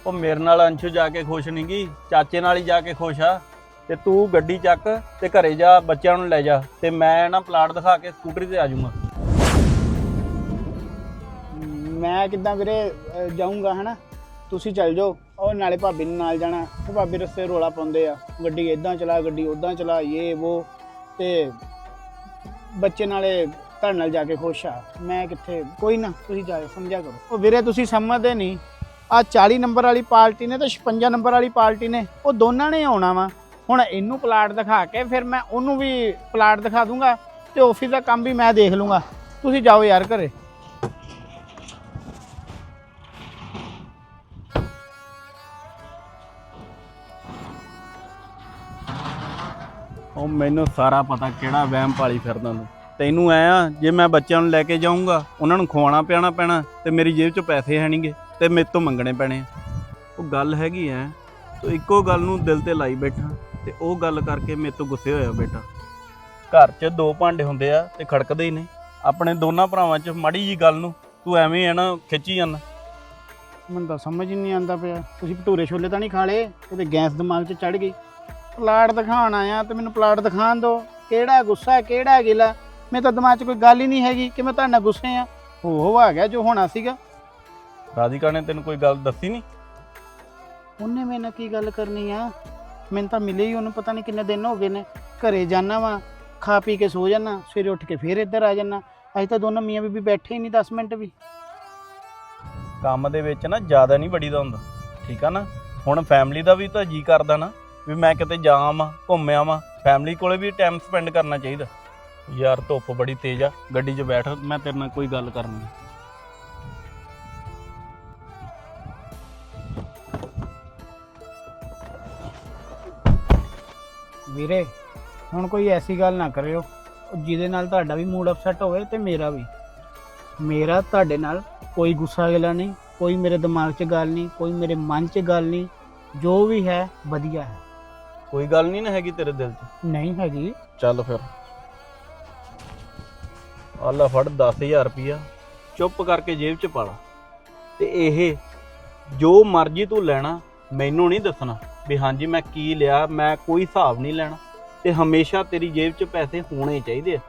ਉਹ ਮੇਰੇ ਨਾਲ ਅੰਸ਼ੂ ਜਾ ਕੇ ਖੁਸ਼ ਨਹੀਂ ਗਈ ਚਾਚੇ ਨਾਲ ਹੀ ਜਾ ਕੇ ਖੁਸ਼ ਆ। ਤੇ ਤੂੰ ਗੱਡੀ ਚੱਕ ਤੇ ਘਰੇ ਜਾ ਬੱਚਿਆਂ ਨੂੰ ਲੈ ਜਾ ਤੇ ਮੈਂ ਨਾ ਪਲਾਟ ਦਿਖਾ ਕੇ ਸਕੂਟਰੀ ਤੇ ਆ ਜਾਊਂਗਾ। ਮੈਂ ਕਿੱਦਾਂ ਵੀਰੇ ਜਾਊਂਗਾ ਹਨਾ? ਤੁਸੀਂ ਚੱਲ ਜਾਓ। ਉਹ ਨਾਲੇ ਭਾਬੀ ਨੂੰ ਨਾਲ ਜਾਣਾ, ਤੇ ਭਾਬੀ ਰਸਤੇ ਰੋਲਾ ਪਾਉਂਦੇ ਆ। ਗੱਡੀ ਇਦਾਂ ਚਲਾ, ਗੱਡੀ ਉਦਾਂ ਚਲਾ ਇਹ ਉਹ ਤੇ ਬੱਚੇ ਨਾਲੇ ਤੁਹਾਡੇ ਨਾਲ ਜਾ ਕੇ ਖੁਸ਼ ਆ। ਮੈਂ ਕਿੱਥੇ, ਕੋਈ ਨਾ, ਤੁਸੀਂ ਜਾਓ ਸਮਝਿਆ ਕਰੋ। ਉਹ ਵੀਰੇ, ਤੁਸੀਂ ਸਮਝਦੇ ਨਹੀਂ। ਆ 40 ਨੰਬਰ ਵਾਲੀ ਪਾਰਟੀ ਨੇ ਤੇ 56 ਨੰਬਰ ਵਾਲੀ ਪਾਰਟੀ ਨੇ, ਉਹ ਦੋਨਾਂ ਨੇ ਆਉਣਾ ਵਾ। ਹੁਣ ਇਹਨੂੰ ਪਲਾਟ ਦਿਖਾ ਕੇ, ਫਿਰ ਮੈਂ ਉਹਨੂੰ ਵੀ ਪਲਾਟ ਦਿਖਾ ਦੂੰਗਾ, ਤੇ ਆਫਿਸ ਦਾ ਕੰਮ ਵੀ ਮੈਂ ਦੇਖ ਲੂੰਗਾ। ਤੁਸੀਂ ਜਾਓ ਯਾਰ ਘਰੇ। ਉਹ ਮੈਨੂੰ ਸਾਰਾ ਪਤਾ ਕਿਹੜਾ ਵਹਿਮ ਪਾਲੀ ਫਿਰਦਾ ਤੂੰ। ਤੈਨੂੰ ਐ ਆ, ਜੇ ਮੈਂ ਬੱਚਿਆਂ ਨੂੰ ਲੈ ਕੇ ਜਾਊਂਗਾ, ਉਹਨਾਂ ਨੂੰ ਖਵਾਉਣਾ ਪਿਆਣਾ ਪੈਣਾ, ਤੇ ਮੇਰੀ ਜੇਬ 'ਚ ਪੈਸੇ ਹੈ ਨਹੀਂਗੇ ਤੇ ਮੇਰੇ ਤੋਂ ਮੰਗਣੇ ਪੈਣੇ ਆ। ਉਹ ਗੱਲ ਹੈਗੀ ਐ, ਤੂੰ ਇੱਕੋ ਗੱਲ ਨੂੰ ਦਿਲ ਤੇ ਲਾਈ ਬੈਠਾ, ਤੇ ਉਹ ਗੱਲ ਕਰਕੇ ਮੇਰੇ ਤੋਂ ਗੁੱਸੇ ਹੋਇਆ ਬੇਟਾ। ਘਰ 'ਚ ਦੋ ਭਾਂਡੇ ਹੁੰਦੇ ਆ, ਤੇ ਖੜਕਦੇ ਹੀ ਨੇ। ਆਪਣੇ ਦੋਨਾਂ ਭਰਾਵਾਂ 'ਚ ਮਾੜੀ ਜੀ ਗੱਲ ਨੂੰ ਤੂੰ ਐਵੇਂ ਐ ਨਾ ਖਿੱਚੀ ਜਾਂਦਾ। ਮੈਨੂੰ ਤਾਂ ਸਮਝ ਹੀ ਨਹੀਂ ਆਉਂਦਾ ਪਿਆ। ਤੁਸੀਂ ਭਟੂਰੇ ਛੋਲੇ ਤਾਂ ਨਹੀਂ ਖਾ ਲਏ? ਉਹਦੇ ਗੈਸ ਦਿਮਾਗ 'ਚ ਚੜ ਗਈ। ਪਲਾਟ ਦਿਖਾਣ ਆਇਆ ਤੇ ਮੈਨੂੰ ਪਲਾਟ ਦਿਖਾਣ ਦਿਓ। ਕਿਹੜਾ ਗੁੱਸਾ ਹੈ, ਕਿਹੜਾ ਗਿਲਾ ਮੇਰੇ ਤਾਂ ਦਿਮਾਗ 'ਚ ਕੋਈ ਗੱਲ ਹੀ ਨਹੀਂ ਹੈਗੀ ਕਿ ਮੈਂ ਤੁਹਾਡੇ ਨਾਲ ਗੁੱਸੇ ਆ ਹੋ ਹੋ ਆ ਗਿਆ ਜੋ ਹੋਣਾ ਸੀਗਾ। ਰਾਧਿਕਾ ਨੇ ਤੈਨੂੰ ਕੋਈ ਗੱਲ ਦੱਸੀ ਨਹੀਂ? ਉਹਨੇ ਮੇਰੇ ਨਾਲ ਕੀ ਗੱਲ ਕਰਨੀ ਆ? ਮੈਨੂੰ ਤਾਂ ਮਿਲੇ ਹੀ ਉਹਨੂੰ ਪਤਾ ਨਹੀਂ ਕਿੰਨੇ ਦਿਨ ਹੋ ਗਏ ਨੇ। ਘਰੇ ਜਾਣਾ ਵਾ ਖਾ ਪੀ ਕੇ ਸੋ ਜਾਣਾ ਸਵੇਰੇ ਉੱਠ ਕੇ ਫੇਰ ਇੱਧਰ ਆ ਜਾਣਾ ਅੱਜ ਤਾਂ ਦੋਨੋਂ ਮੀਆਂ ਬੀਬੀ ਬੈਠੇ ਹੀ ਨਹੀਂ 10 ਮਿੰਟ ਵੀ। ਕੰਮ ਦੇ ਵਿੱਚ ਨਾ ਜ਼ਿਆਦਾ ਨਹੀਂ ਬੜੀਦਾ ਹੁੰਦਾ। ਠੀਕ ਆ ਨਾ? ਹੁਣ ਫੈਮਿਲੀ ਦਾ ਵੀ ਤਾਂ ਜੀ ਕਰਦਾ ਨਾ। ਵੀ ਮੈਂ ਕਿਤੇ ਜਾ ਵਾਂ, ਘੁੰਮਿਆ ਵਾਂ। ਫੈਮਿਲੀ ਕੋਲੇ ਵੀ ਟਾਈਮ ਸਪੈਂਡ ਕਰਨਾ ਚਾਹੀਦਾ। ਯਾਰ, ਧੁੱਪ ਬੜੀ ਤੇਜ਼ ਆ, ਗੱਡੀ 'ਚ ਬੈਠ, ਮੈਂ ਤੇਰੇ ਨਾਲ ਕੋਈ ਗੱਲ ਕਰਨੀ ਆ। ਵੀਰੇ, ਹੁਣ ਕੋਈ ਐਸੀ ਗੱਲ ਨਾ ਕਰਿਓ। ਉਹ ਜਿਹਦੇ ਨਾਲ ਤੁਹਾਡਾ ਵੀ ਮੂਡ ਅਪਸੈਟ ਹੋਵੇ ਤੇ ਮੇਰਾ ਵੀ। ਮੇਰਾ ਤੁਹਾਡੇ ਨਾਲ ਕੋਈ ਗੁੱਸਾ ਗਿਲਾ ਨਹੀਂ, ਕੋਈ ਮੇਰੇ ਦਿਮਾਗ 'ਚ ਗੱਲ ਨਹੀਂ, ਕੋਈ ਮੇਰੇ ਮਨ 'ਚ ਗੱਲ ਨਹੀਂ। ਜੋ ਵੀ ਹੈ, ਵਧੀਆ ਹੈ। ਕੋਈ ਗੱਲ ਨਹੀਂ ਨਾ ਹੈਗੀ ਤੇਰੇ ਦਿਲ 'ਚ। ਨਹੀਂ ਹੈਗੀ। ਚੱਲ ਫਿਰ। ਆਹ ਲੈ ਫੜ 10000 ਰੁਪਿਆ ਚੁੱਪ ਕਰਕੇ ਜੇਬ 'ਚ ਪਾ ਲਾ। ਤੇ ਇਹ ਜੋ ਮਰਜ਼ੀ ਤੂੰ ਲੈਣਾ ਮੈਨੂੰ ਨਹੀਂ ਦੱਸਣਾ ਵੀ ਹਾਂਜੀ ਮੈਂ ਕੀ ਲਿਆ ਮੈਂ ਕੋਈ ਹਿਸਾਬ ਨਹੀਂ ਲੈਣਾ। ਤੇ ਹਮੇਸ਼ਾ ਤੇਰੀ ਜੇਬ 'ਚ ਪੈਸੇ ਹੋਣੇ ਚਾਹੀਦੇ ਆ।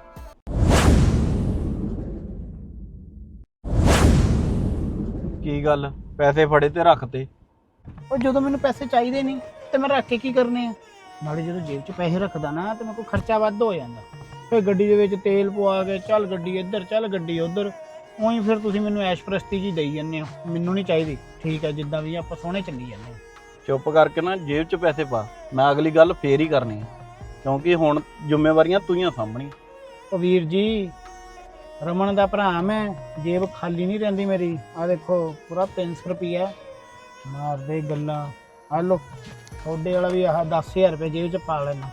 ਕੀ ਗੱਲ? ਪੈਸੇ ਫੜੇ ਤੇ ਰੱਖਤੇ ਉਹ ਜਦੋਂ ਮੈਨੂੰ ਪੈਸੇ ਚਾਹੀਦੇ ਨਹੀਂ ਤੇ ਮੈਂ ਰੱਖ ਕੇ ਕੀ ਕਰਨੇ ਆ? ਨਾਲੇ ਜਦੋਂ ਜੇਬ 'ਚ ਪੈਸੇ ਰੱਖਦਾ ਨਾ ਤੇ ਮੇਰੇ ਕੋਲ ਖਰਚਾ ਵੱਧ ਹੋ ਜਾਂਦਾ। ਫਿਰ ਗੱਡੀ ਦੇ ਵਿੱਚ ਤੇਲ ਪਵਾ ਕੇ ਚੱਲ ਗੱਡੀ ਇੱਧਰ ਚੱਲ ਗੱਡੀ ਉੱਧਰ। ਉਹੀ ਫਿਰ ਤੁਸੀਂ ਮੈਨੂੰ ਐਸ਼ ਪ੍ਰਸਤੀ ਜੀ ਦੇਈ ਜਾਂਦੇ ਹੋ। ਮੈਨੂੰ ਨਹੀਂ ਚਾਹੀਦੀ। ਠੀਕ ਹੈ ਜਿੱਦਾਂ ਵੀ ਆਪਾਂ ਸੋਹਣੇ ਚੱਲੀ ਜਾਂਦੇ ਹਾਂ। ਚੁੱਪ ਕਰਕੇ ਨਾ ਜੇਬ 'ਚ ਪੈਸੇ ਪਾ। ਮੈਂ ਅਗਲੀ ਗੱਲ ਫੇਰ ਹੀ ਕਰਨੀ ਆ। ਕਿਉਂਕਿ ਹੁਣ ਜ਼ਿੰਮੇਵਾਰੀਆਂ ਤੂੰ ਹੀ ਸਾਂਭਣੀਆਂ। ਉਹ ਵੀਰ ਜੀ ਰਮਨ ਦਾ ਭਰਾ ਮੈਂ ਜੇਬ ਖਾਲੀ ਨਹੀਂ ਰਹਿੰਦੀ ਮੇਰੀ। ਆ ਦੇਖੋ ਪੂਰਾ 300 ਰੁਪਿਆ ਮਾਰਦੇ ਗੱਲਾਂ। ਆ ਲੋ ਤੁਹਾਡੇ ਵਾਲਾ ਵੀ ਆਹ 10000 ਰੁਪਏ ਜੇਬ ਚ ਪਾ ਲੈਣਾ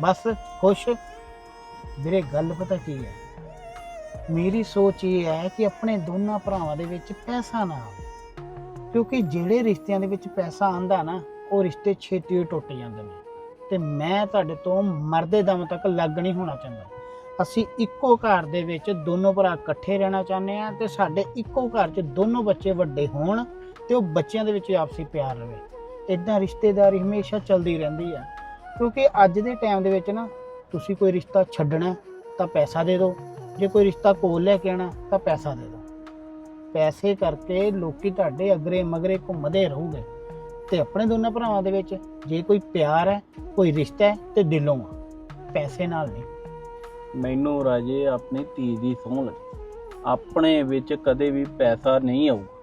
ਬਸ, ਖੁਸ਼? ਵੀਰੇ, ਗੱਲ ਪਤਾ ਕੀ ਹੈ? ਮੇਰੀ ਸੋਚ ਇਹ ਹੈ ਕਿ ਆਪਣੇ ਦੋਨਾਂ ਭਰਾਵਾਂ ਦੇ ਵਿੱਚ ਪੈਸਾ ਨਾ ਆਵੇ। ਕਿਉਂਕਿ ਜਿਹੜੇ ਰਿਸ਼ਤਿਆਂ ਦੇ ਵਿੱਚ ਪੈਸਾ ਆਂਦਾ ਨਾ, ਉਹ ਰਿਸ਼ਤੇ ਛੇਤੀ ਹੀ ਟੁੱਟ ਜਾਂਦੇ ਨੇ। ਤੇ ਮੈਂ ਤੁਹਾਡੇ ਤੋਂ ਮਰਦੇ ਦਮ ਤੱਕ ਲੱਗ ਨਹੀਂ ਹੋਣਾ ਚਾਹੁੰਦਾ। ਅਸੀਂ ਇੱਕੋ ਘਰ ਦੇ ਵਿੱਚ ਦੋਨੋਂ ਭਰਾ ਇਕੱਠੇ ਰਹਿਣਾ ਚਾਹੁੰਦੇ ਆ ਤੇ ਸਾਡੇ ਇੱਕੋ ਘਰ 'ਚ ਦੋਨੋਂ ਬੱਚੇ ਵੱਡੇ ਹੋਣ ਤੇ ਉਹ ਬੱਚਿਆਂ ਦੇ ਵਿੱਚ ਆਪਸੀ ਪਿਆਰ ਰਹੇ। ਇਦਾਂ ਰਿਸ਼ਤੇਦਾਰੀ ਹਮੇਸ਼ਾ ਚੱਲਦੀ ਰਹਿੰਦੀ ਆ। ਕਿਉਂਕਿ ਅੱਜ ਦੇ ਟਾਈਮ ਦੇ ਵਿੱਚ ਨਾ, ਤੁਸੀਂ ਕੋਈ ਰਿਸ਼ਤਾ ਛੱਡਣਾ ਤਾਂ ਪੈਸਾ ਦੇ ਦਿਓ। ਜੇ ਕੋਈ ਰਿਸ਼ਤਾ ਕੋਲ ਲੈ ਕੇ ਆਣਾ ਤਾਂ ਪੈਸਾ ਦੇ ਦਿਓ। ਪੈਸੇ ਕਰਕੇ ਲੋਕੀ ਤੁਹਾਡੇ ਅਗਰੇ ਮਗਰੇ ਘੁੰਮਦੇ ਰਹੂਗੇ। ਤੇ ਆਪਣੇ ਦੋਨਾਂ ਭਰਾਵਾਂ ਦੇ ਵਿੱਚ ਜੇ ਕੋਈ ਪਿਆਰ ਹੈ, ਕੋਈ ਰਿਸ਼ਤਾ ਹੈ, ਤੇ ਦਿਲੋਂ ਆ। ਪੈਸੇ ਨਾਲ ਨਹੀਂ। ਮੈਨੂੰ ਰਾਜੇ, ਆਪਣੀ ਧੀ ਦੀ ਸਹੁੰ ਲੱਗੀ। ਆਪਣੇ ਵਿੱਚ ਕਦੇ ਵੀ ਪੈਸਾ ਨਹੀਂ ਆਊਗਾ।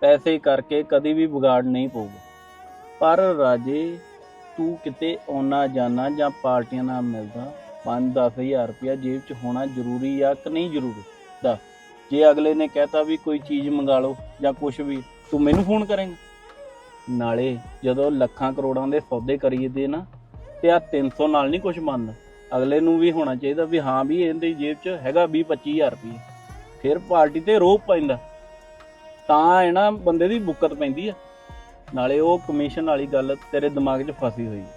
ਪੈਸੇ ਕਰਕੇ ਕਦੇ ਵੀ ਵਿਗਾੜ ਨਹੀਂ ਪਊਗਾ। ਪਰ ਰਾਜੇ, ਤੂੰ ਕਿਤੇ ਆਉਣਾ ਜਾਣਾ ਜਾਂ ਪਾਰਟੀਆਂ ਨਾਲ ਮਿਲਦਾ? 5-10000 ਰੁਪਇਆ ਜੇਬ 'ਚ ਹੋਣਾ ਜ਼ਰੂਰੀ ਆ ਕਿ ਨਹੀਂ ਜ਼ਰੂਰੀ? ਦੱਸ। ਜੇ ਅਗਲੇ ਨੇ ਕਹਿਤਾ ਵੀ ਕੋਈ ਚੀਜ਼ ਮੰਗਾ ਲਓ ਜਾਂ ਕੁਝ ਵੀ, ਤੂੰ ਮੈਨੂੰ ਫੋਨ ਕਰੇਂਗਾ? ਨਾਲੇ ਜਦੋਂ ਲੱਖਾਂ ਕਰੋੜਾਂ ਦੇ ਸੌਦੇ ਕਰੀਏ ਦੇ ਨਾ, ਤੇ ਆ 300 ਨਾਲ ਨਹੀਂ ਕੁਝ ਮੰਨਦਾ ਅਗਲੇ ਨੂੰ ਵੀ ਹੋਣਾ ਚਾਹੀਦਾ ਵੀ ਹਾਂ ਵੀ ਇਹਦੇ ਜੇਬ 'ਚ ਹੈਗਾ 20 25000 ਰੁਪਏ ਫਿਰ ਪਾਰਟੀ ਤੇ ਰੋਪ ਪੈਂਦਾ। ਤਾਂ ਇਹ ਨਾ ਬੰਦੇ ਦੀ ਬੁੱਕਤ ਪੈਂਦੀ ਆ। ਨਾਲੇ ਉਹ ਕਮਿਸ਼ਨ ਵਾਲੀ ਗੱਲ ਤੇਰੇ ਦਿਮਾਗ 'ਚ ਫਸੀ ਹੋਈ ਹੈ।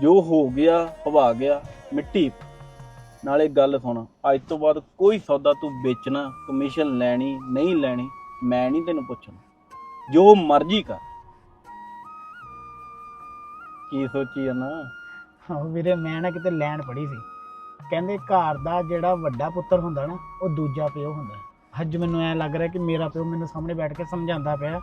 ਜੋ ਹੋ ਗਿਆ ਹਵਾ ਗਿਆ, ਮਿੱਟੀ। ਨਾਲੇ ਗੱਲ ਸੁਣ, ਅੱਜ ਤੋਂ ਬਾਅਦ ਕੋਈ ਸੌਦਾ ਤੂੰ ਵੇਚਣਾ ਕਮਿਸ਼ਨ ਲੈਣੀ, ਨਹੀਂ ਲੈਣੀ, ਮੈਂ ਨਹੀਂ ਤੈਨੂੰ ਪੁੱਛਣਾ। ਜੋ ਮਰਜ਼ੀ ਕਰ। ਕੀ ਸੋਚੀ ਆ ਨਾ ਹਾਂ ਵੀਰੇ, ਮੈਂ ਨਾ ਕਿਤੇ ਲੈਣ ਪੜੀ ਸੀ। ਕਹਿੰਦੇ ਘਰ ਦਾ ਜਿਹੜਾ ਵੱਡਾ ਪੁੱਤਰ ਹੁੰਦਾ ਨਾ, ਉਹ ਦੂਜਾ ਪਿਓ ਹੁੰਦਾ। ਅੱਜ ਮੈਨੂੰ ਐ ਲੱਗ ਰਿਹਾ ਕਿ ਮੇਰਾ ਪਿਓ ਮੈਨੂੰ ਸਾਹਮਣੇ ਬੈਠ ਕੇ ਸਮਝਾਉਂਦਾ ਪਿਆ।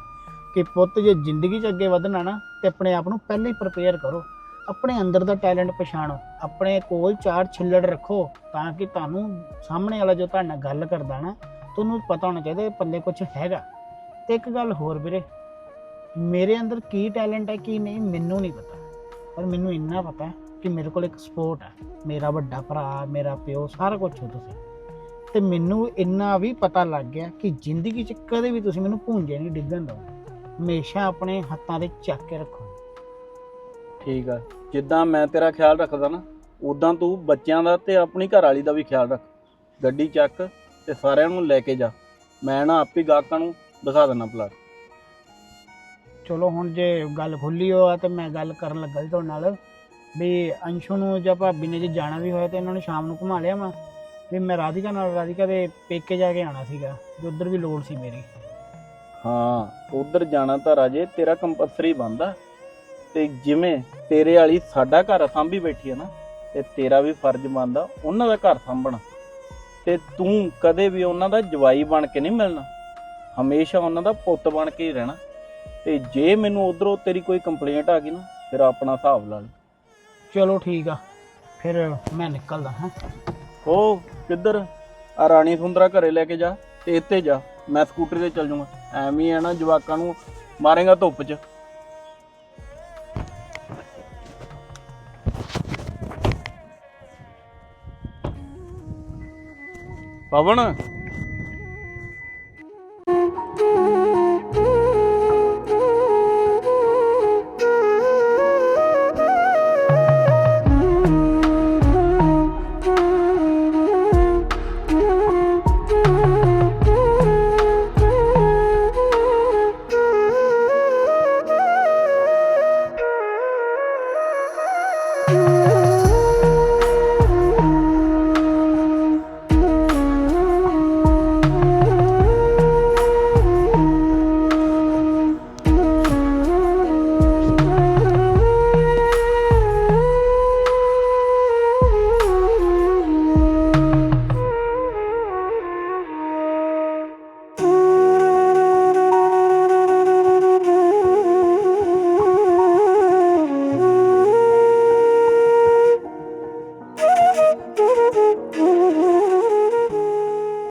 ਕਿ ਪੁੱਤ ਜੇ ਜ਼ਿੰਦਗੀ 'ਚ ਅੱਗੇ ਵਧਣਾ ਨਾ, ਤੇ ਆਪਣੇ ਆਪ ਨੂੰ ਪਹਿਲਾਂ ਹੀ ਪ੍ਰਪੇਅਰ ਕਰੋ। ਆਪਣੇ ਅੰਦਰ ਦਾ ਟੈਲੈਂਟ ਪਛਾਣੋ। ਆਪਣੇ ਕੋਲ ਚਾਰ ਛਿੱਲੜ ਰੱਖੋ, ਤਾਂ ਕਿ ਤੁਹਾਨੂੰ ਸਾਹਮਣੇ ਵਾਲਾ ਜੋ ਤੁਹਾਡੇ ਨਾਲ ਗੱਲ ਕਰਦਾ ਨਾ, ਤੁਹਾਨੂੰ ਪਤਾ ਹੋਣਾ ਚਾਹੀਦਾ ਇਹ ਪੱਲੇ ਕੁਝ ਹੈਗਾ। ਤੇ ਇੱਕ ਗੱਲ ਹੋਰ ਵੀਰੇ, ਮੇਰੇ ਅੰਦਰ ਕੀ ਟੈਲੈਂਟ ਹੈ, ਕੀ ਨਹੀਂ, ਮੈਨੂੰ ਨਹੀਂ ਪਤਾ। ਪਰ ਮੈਨੂੰ ਇੰਨਾ ਪਤਾ ਕਿ ਮੇਰੇ ਕੋਲ ਇੱਕ ਸਪੋਰਟ ਹੈ। ਮੇਰਾ ਵੱਡਾ ਭਰਾ, ਮੇਰਾ ਪਿਓ, ਸਾਰਾ ਕੁਝ ਹੋ ਤੁਸੀਂ। ਤੇ ਮੈਨੂੰ ਇੰਨਾ ਵੀ ਪਤਾ ਲੱਗ ਗਿਆ ਕਿ ਜ਼ਿੰਦਗੀ 'ਚ ਕਦੇ ਵੀ ਤੁਸੀਂ ਮੈਨੂੰ ਭੁੰਜੇ ਨਹੀਂ, ਡਿੱਗਣ ਦਿਓ। ਹਮੇਸ਼ਾ ਆਪਣੇ ਹੱਥਾਂ ਦੇ ਚੱਕ ਕੇ ਰੱਖੋ। ਠੀਕ ਆ। ਜਿੱਦਾਂ ਮੈਂ ਤੇਰਾ ਖਿਆਲ ਰੱਖਦਾ ਨਾ ਉਦਾਂ ਤੂੰ ਬੱਚਿਆਂ ਦਾ ਤੇ ਆਪਣੀ ਘਰ ਵਾਲੀ ਦਾ ਵੀ ਖਿਆਲ ਰੱਖ। ਗੱਡੀ ਚੱਕ ਤੇ ਸਾਰਿਆਂ ਨੂੰ ਲੈ ਕੇ ਜਾ। ਮੈਂ ਨਾ ਆਪੇ ਗਾਹਕਾਂ ਨੂੰ ਦਿਖਾ ਦਿੰਦਾ ਪਲਾਟ। ਚਲੋ ਹੁਣ ਜੇ ਗੱਲ ਖੁੱਲੀ ਹੋ ਆ ਤੇ ਮੈਂ ਗੱਲ ਕਰਨ ਲੱਗਾ ਸੀ ਤੁਹਾਡੇ ਨਾਲ ਵੀ ਅੰਸ਼ੂ ਨੂੰ ਜਾਂ ਭਾਬੀ ਨੇ ਜੇ ਜਾਣਾ ਵੀ ਹੋਇਆ ਤੇ ਇਹਨਾਂ ਨੂੰ ਸ਼ਾਮ ਨੂੰ ਘੁਮਾ ਲਿਆ ਮੈਂ ਵੀ ਮੈਂ ਰਾਧਿਕਾ ਨਾਲ ਰਾਧਿਕਾ ਦੇ ਪੇਕੇ ਜਾ ਕੇ ਆਣਾ ਸੀਗਾ ਤੇ ਉਧਰ ਵੀ ਲੋੜ ਸੀ ਮੇਰੀ। ਹਾਂ ਉਧਰ ਜਾਣਾ ਤਾਂ ਰਾਜੇ ਤੇਰਾ ਕੰਪਲਸਰੀ ਬੰਦਾ ਤੇ ਜਿਵੇਂ ਤੇਰੇ ਵਾਲੀ ਸਾਡਾ ਘਰ ਸਾਂਭੀ ਬੈਠੀ ਹੈ ਨਾ ਤੇ ਤੇਰਾ ਵੀ ਫਰਜ਼ ਬਣਦਾ ਉਹਨਾਂ ਦਾ ਘਰ ਸਾਂਭਣਾ। ਤੇ ਤੂੰ ਕਦੇ ਵੀ ਉਹਨਾਂ ਦਾ ਜਵਾਈ ਬਣ ਕੇ ਨਹੀਂ ਮਿਲਣਾ। ਹਮੇਸ਼ਾ ਉਹਨਾਂ ਦਾ ਪੁੱਤ ਬਣ ਕੇ ਹੀ ਰਹਿਣਾ। ਤੇ ਜੇ ਮੈਨੂੰ ਉਧਰੋਂ ਤੇਰੀ ਕੋਈ ਕੰਪਲੇਂਟ ਆ ਗਈ ਨਾ ਫਿਰ ਆਪਣਾ ਹਿਸਾਬ ਲਾ ਲਈ ਚਲੋ ਠੀਕ ਆ ਫਿਰ ਮੈਂ ਨਿਕਲਦਾ ਹਾਂ। ਉਹ ਕਿੱਧਰ? ਆ ਰਾਣੀ ਸੁੰਦਰਾ ਘਰੇ ਲੈ ਕੇ ਜਾ ਤੇ ਇੱਥੇ ਜਾ। ਮੈਂ ਸਕੂਟਰੀ ਤੇ ਚੱਲ ਜਾਊਂਗਾ ਐਵੇਂ ਹੀ ਆ ਨਾ ਜਵਾਕਾਂ ਨੂੰ ਮਾਰੇਗਾ ਧੁੱਪ 'ਚ। ਪਵਨ